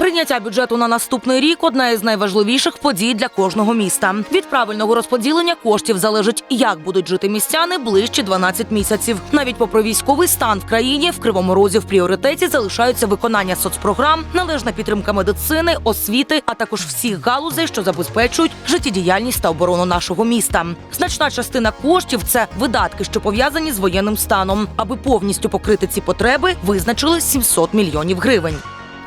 Прийняття бюджету на наступний рік одна із найважливіших подій для кожного міста. Від правильного розподілення коштів залежить, як будуть жити містяни ближче 12 місяців. Навіть попри військовий стан в країні в кривому розі в пріоритеті залишаються виконання соцпрограм, належна підтримка медицини, освіти, а також всіх галузей, що забезпечують життєдіяльність та оборону нашого міста. Значна частина коштів це видатки, що пов'язані з воєнним станом. Аби повністю покрити ці потреби, визначили 700 мільйонів гривень.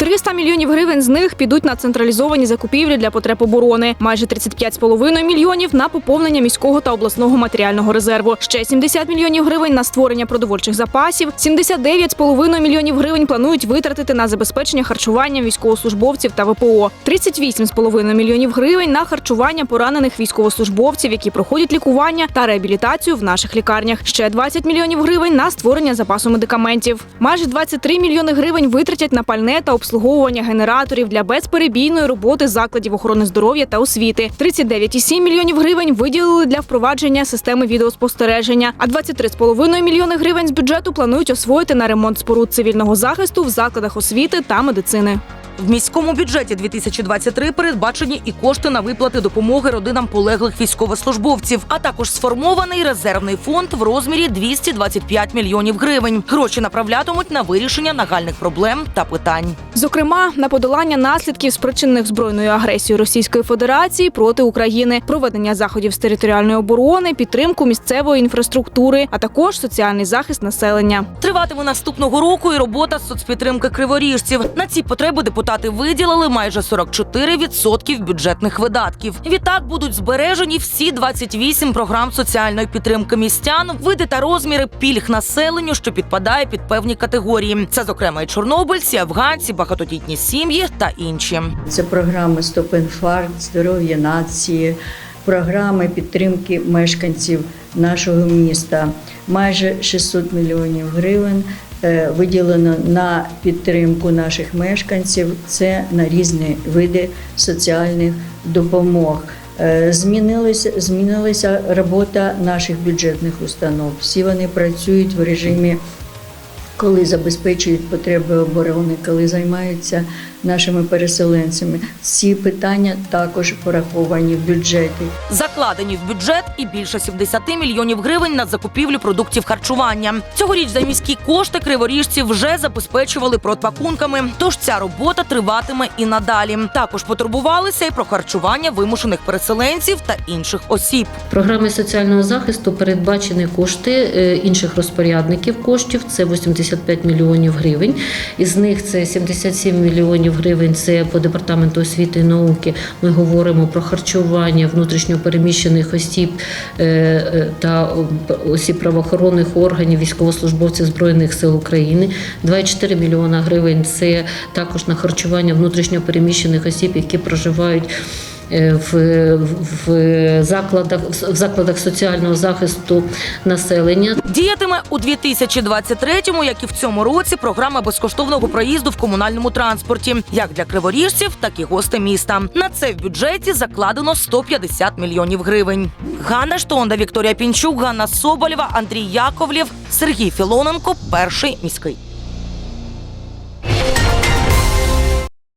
300 мільйонів гривень з них підуть на централізовані закупівлі для потреб оборони, майже 35,5 мільйонів на поповнення міського та обласного матеріального резерву. Ще 70 мільйонів гривень на створення продовольчих запасів. 79,5 мільйонів гривень планують витратити на забезпечення харчування військовослужбовців та ВПО. 38,5 мільйонів гривень на харчування поранених військовослужбовців, які проходять лікування та реабілітацію в наших лікарнях. Ще 20 мільйонів гривень на створення запасу медикаментів. Майже 23 мільйони гривень витратять на пальне та обслуговування генераторів для безперебійної роботи закладів охорони здоров'я та освіти. 39,7 мільйонів гривень виділили для впровадження системи відеоспостереження. А 23,5 мільйони гривень з бюджету планують освоїти на ремонт споруд цивільного захисту в закладах освіти та медицини. В міському бюджеті 2023 передбачені і кошти на виплати допомоги родинам полеглих військовослужбовців, а також сформований резервний фонд в розмірі 225 мільйонів гривень. Гроші направлятимуть на вирішення нагальних проблем та питань. Зокрема, на подолання наслідків спричинених збройною агресією Російської Федерації проти України, проведення заходів з територіальної оборони, підтримку місцевої інфраструктури, а також соціальний захист населення. Триватиме наступного року і робота з соцпідтримки криворіжців. На ці потреби депутати виділили майже 44% бюджетних видатків. Відтак будуть збережені всі 28 програм соціальної підтримки містян, види та розміри пільг населенню, що підпадає під певні категорії. Це зокрема і чорнобильці, афганці, багатодітні сім'ї та інші. Це програми Стоп інфаркт, здоров'я нації, програми підтримки мешканців нашого міста. Майже 600 мільйонів гривень виділено на підтримку наших мешканців. Це на різні види соціальних допомог. Змінилися, Змінилася, змінилася робота наших бюджетних установ. Всі вони працюють в режимі коли забезпечують потреби оборони, коли займаються нашими переселенцями. Ці питання також пораховані в бюджеті. Закладені в бюджет і більше 70 мільйонів гривень на закупівлю продуктів харчування. Цьогоріч за міські кошти криворіжці вже забезпечували продпакунками. Тож ця робота триватиме і надалі. Також потурбувалися і про харчування вимушених переселенців та інших осіб. Програми соціального захисту передбачені кошти е, інших розпорядників коштів. Це 85 мільйонів гривень. Із них це 77 мільйонів гривень. Це по департаменту освіти і науки. Ми говоримо про харчування внутрішньопереміщених осіб е, е, та осіб правоохоронних органів, військовослужбовців збройних сил України. 2,4 мільйона гривень. Це також на харчування внутрішньопереміщених осіб, які проживають в, в закладах в закладах соціального захисту населення. Діятиме у 2023-му, як і в цьому році, програма безкоштовного проїзду в комунальному транспорті, як для криворіжців, так і гостей міста. На це в бюджеті закладено 150 мільйонів гривень. Ганна Штонда, Вікторія Пінчук, Ганна Соболєва, Андрій Яковлєв, Сергій Філоненко. Перший міський.